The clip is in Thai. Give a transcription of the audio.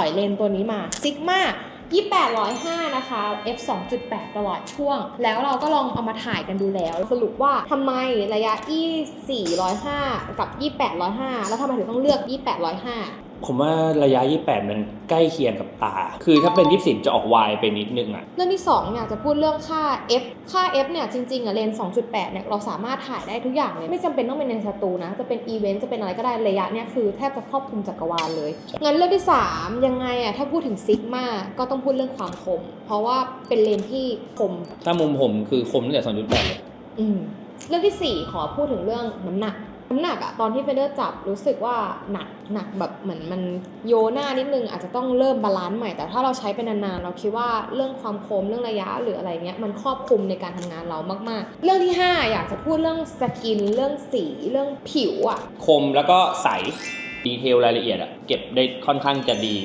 อยเลนตัวนี้มาซิกมา2805 นะคะ f 2.8 ตลอดช่วง แล้วเราก็ลองเอามาถ่ายกันดูแล้ว สรุปว่าทำไมระยะ e 405 กับ 2805 แล้วทำไมถึงต้องเลือก 2805 ผมว่าระยะ 28 มันใกล้เคียงกับตา คือถ้าเป็น 24 จะออกวายไปนิดนึงอะเรื่องที่2อยากจะพูดเรื่องค่า f ค่า f เนี่ยจริงๆอะเลนส์2.8 เนี่ยเราสามารถถ่ายได้ทุกอย่างเลย ไม่จำเป็นต้องเป็นในสตูนะ จะเป็นอีเวนต์จะเป็นอะไรก็ได้ระยะเนี่ยคือแทบจะครอบคลุมจักรวาลเลย งั้นเรื่องที่ 3 ยังไงอะถ้าพูดถึงซิกมาก็ต้องพูดเรื่องความคม เพราะว่าเป็นเลนส์ที่คม ถ้ามุมผมคือคมตั้งแต่2.8เลยอืมเรื่องที่ 4 ขอพูดถึงเรื่องน้ำหนัก น้ำหนักอะตอนที่เฟเดอร์จับรู้สึกว่าหนักหนักแบบเหมือนมันโยหน้านิดนึงอาจจะต้องเริ่มบาลานซ์ใหม่แต่ถ้าเราใช้ไปนานๆเราคิดว่าเรื่องความคมเรื่องระยะหรืออะไรเงี้ยมันครอบคลุมในการทำงานเรามากๆ เรื่องที่ 5 อยากจะพูดเรื่องสกินเรื่องสีเรื่องผิวอะคมแล้วก็ใสดีเทลรายละเอียดอะเก็บได้ค่อนข้างจะดี